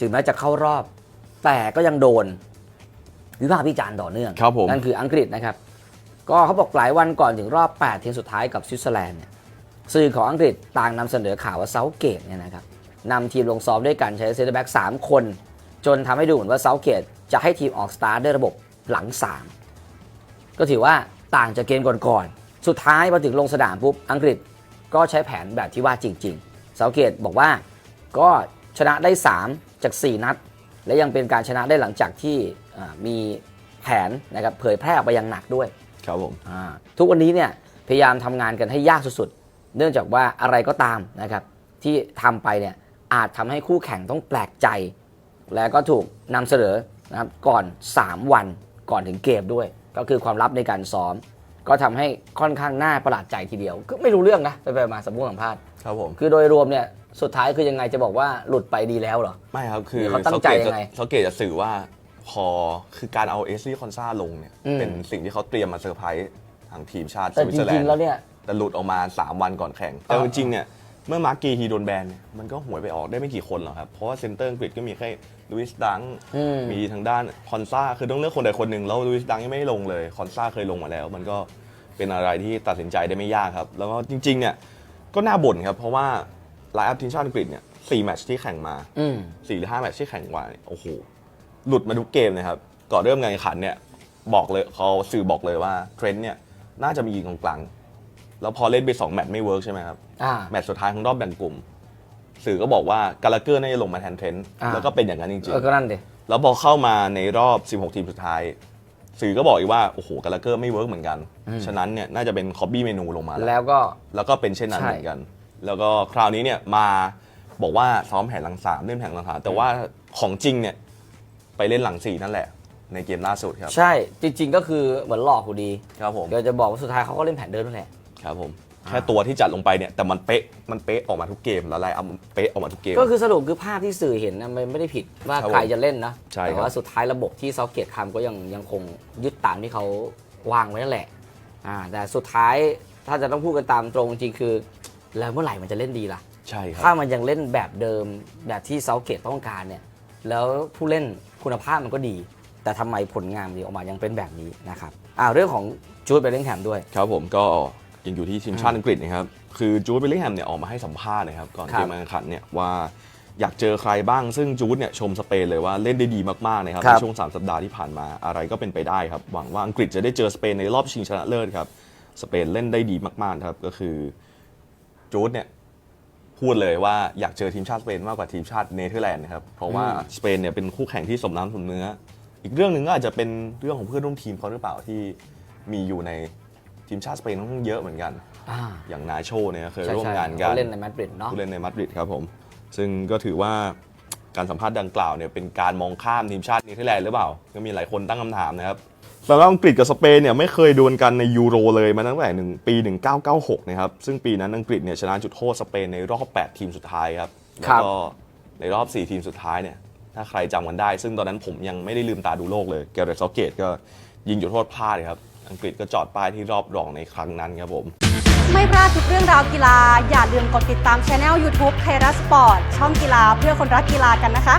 ถึงแม้จะเข้ารอบ แต่ก็ยังโดน วิพากษ์วิจารณ์ต่อเนื่องครับผม นั่นคืออังกฤษนะครับ ก็เขาบอกหลายวันก่อนถึงรอบ 8 ทีมสุดท้ายกับสวิตเซอร์แลนด์เนี่ยสื่อของอังกฤษต่างนำเสนอข่าวว่าเซาเกตเนี่ยนะครับนำทีมลงซ้อมด้วยกันใช้เซนเตอร์แบ็ก3คน จนทำให้ดูเหมือนว่าเซาเกตจะให้ทีมออกสตาร์ทด้วยระบบหลัง 3 ก็ถือว่าต่างจากเกมก่อนๆสุดท้ายพอถึงลงสนามปุ๊บอังกฤษก็ใช้แผนแบบที่ว่าจริง ๆ เซาเกตบอกว่าก็ ชนะได้ 3 จาก 4 นัด และยังเป็นการชนะได้หลังจากที่อ่ามีแผนนะครับเผยแพร่ออกไปอยังหนักด้วยครับผมอ่าทุกวันนี้เนี่ยพยายามทำงานกันให้ยากสุดๆ เนื่องจากว่าอะไรก็ตามนะครับที่ทำไปเนี่ยอาจทำให้คู่แข่งต้องแปลกใจ แล้วก็ถูกนำเสนอนะครับก่อน 3 วันก่อนถึงเกมด้วย ก็คือความลับในการซ้อม ก็ทำให้ค่อนข้างน่าประหลาดใจทีเดียว ก็ไม่รู้เรื่องนะไปไปมาสัมภาษณ์สัมภาษณ์ครับผมคือโดยรวมเนี่ย สุดท้ายคือยังไงจะบอกว่าหลุดไปดีแล้วเหรอ ไม่ครับคือหรือเขาตั้งใจยังไงเขาเกตจะสื่อว่าพอคือการเอาเอสซี่คอนซาลงเนี่ย อืม เป็นสิ่งที่เขาเตรียมมาเซอร์ไพรส์ทางทีมชาติสแต่วิตจเซอร์แลรินงด์ๆแล้วเนี่ย แต่หลุดออกมา 3 วันก่อนแข่ง แต่อ่าจริงๆเนี่ยเมื่อมาร์กกีฮีโดนแบนเนี่ยมันก็หวยไปออกได้ไม่กี่คนหรอกครับ เพราะว่าเซนเตอร์อังกฤษก็มีแค่ลุยส์ดังอืม มีทางด้านคอนซาคือต้องเลือกคนใดคนหนึ่งแล้วลุยส์ดังยังไม่ได้ลงเลยคอนซาเคยลงมาแล้ว มันก็เป็นอะไรที่ตัดสินใจได้ไม่ยากครับ แล้วก็จริงๆเนี่ยก็น่าบ่นครับ เพราะว่า ไลน์อัพทีมชาติอังกฤษเนี่ยสี่แมตช์ที่แข่งมาอืม สี่หรือห้าแมตช์ที่แข่งมาเนี่ยโอ้โหหลุดมาทุกเกมนะครับ ก่อนเริ่มการแข่งขันเนี่ยบอกเลยเขาสื่อบอกเลยว่าเทรนด์เนี่ยน่าจะมียิงตรงกลาง แล้วพอเล่นไปสองแมตช์ไม่เวิร์กใช่ไหมครับ อ่า แมตช์สุดท้ายของรอบแบ่งกลุ่ม สื่อก็บอกว่ากาลาเกอร์น่าจะลงมาแทนเทรนต์อ่า แล้วก็เป็นอย่างนั้นจริงเออก็นั่นดิๆ แล้วพอเข้ามาในรอบ 16 ทีมสุดท้าย สื่อก็บอกอีกว่าโอ้โหกาลาเกอร์ไม่เวิร์กเหมือนกัน ฉะนั้นเนี่ยน่าจะเป็นคอบบี้เมนูลงมาแล้วแล้วก็แล้วก็เป็นเช่นนั้นใช่เหมือนกัน แล้วก็คราวนี้เนี่ยมาบอกว่าซ้อมแผนหลังสามเล่นแผนหลังสามแต่ว่าของจริงเนี่ยไปเล่นหลังสี่นั่นแหละ ในเกมล่าสุดครับ ใช่จริง ๆ ก็คือเหมือนหลอกกูดีครับผมเดี๋ยวจะบอกว่าสุดท้ายเขาก็เล่นแผนเดิมนั่นแหละครับผมแค่ตัวที่จัดลงไปเนี่ยแต่มันเป๊ะมันเป๊ะออกมาทุกเกมแล้วไล่เอาเป๊ะออกมาทุกเกม ก็คือสรุปคือภาพที่สื่อเห็นนะมันไม่ได้ผิดว่าครับใครจะเล่นนะใช่ครับแต่ว่าสุดท้ายระบบที่เซาเกตทำก็ยังยังคงยึดตามที่เขาวางไว้นั่นแหละอ่าแต่สุดท้ายถ้าจะต้องพูดกันตามตรงจริงคือ แล้วเมื่อไหร่มันจะเล่นดีล่ะ ใช่คถ้ารับมันยังเล่นแบบเดิมแบบที่เซาเกตต้องการเนี่ย แล้วผู้เล่นคุณภาพมันก็ดี แต่ทำไมผลงานมันออกมายังเป็นแบบนี้นะครับอ่าเรื่องของจูดเบลลิงแฮมด้วย ครับผมก็ยังอยู่ที่ทีมชาติอังกฤษนะครับ คือจูดเบลลิงแฮมเนี่ยออกมาให้สัมภาษณ์นะครับก่อนครับเกมการแข่งขันเนี่ยว่าอยากเจอใครบ้างซึ่งจูดเนี่ยชมสเปนเลยว่าเล่นได้ดีมากๆนะครับครัในบช่วง 3 สัปดาห์ที่ผ่านมาอะไรก็เป็นไปได้ครับหวังว่าอังกฤษจะได้เจอสเปนในรอบชิงชนะเลิศครับสเปนเล่นได้ดีมากๆครับก็คือ จูดเนี่ยพูดเลยว่าอยากเจอทีมชาติสเปนมากกว่าทีมชาติเนเธอร์แลนด์นะครับเพราะว่าสเปนเนี่ยเป็นคู่แข่งที่สมน้ำสมเนื้อ อีกเรื่องหนึ่งก็อาจจะเป็นเรื่องของเพื่อนร่วมทีมเขาหรือเปล่าที่มีอยู่ในทีมชาติสเปนค่อนข้างเยอะเหมือนกันอ่าอย่างนาโชเนี่ยเคยใช่ร่วมใช่งานกัเขานเล่นในมาดริดเนาะผู้เล่นในมาดริดครับผม ซึ่งก็ถือว่าการสัมภาษณ์ดังกล่าวเนี่ยเป็นการมองข้ามทีมชาติเนเธอร์แลนด์หรือเปล่า ก็มีหลายคนตั้งคำถามนะครับ สำหรับอังกฤษกับสเปนเนี่ยไม่เคยดวลกันในยูโรเลยมาตั้งแต่หนึ่งปี 1996 นะครับ ซึ่งปีนั้นอังกฤษเนี่ยชนะจุดโทษสเปนในรอบ 8 ทีมสุดท้ายครับ แล้วก็ในรอบ 4 ทีมสุดท้ายเนี่ยถ้าใครจำกันได้ ซึ่งตอนนั้นผมยังไม่ได้ลืมตาดูโลกเลยแกเรตซอเกตก็ยิงจุดโทษพลาดเลยครับ อังกฤษก็จอดป้ายที่รอบรองในครั้งนั้นครับผมไม่พลาดทุกเรื่องราวกีฬา อย่าลืมกดติดตามช anel YouTube ไทยรัฐสปอร์ตช่องกีฬาเพื่อคนรักกีฬากันนะคะ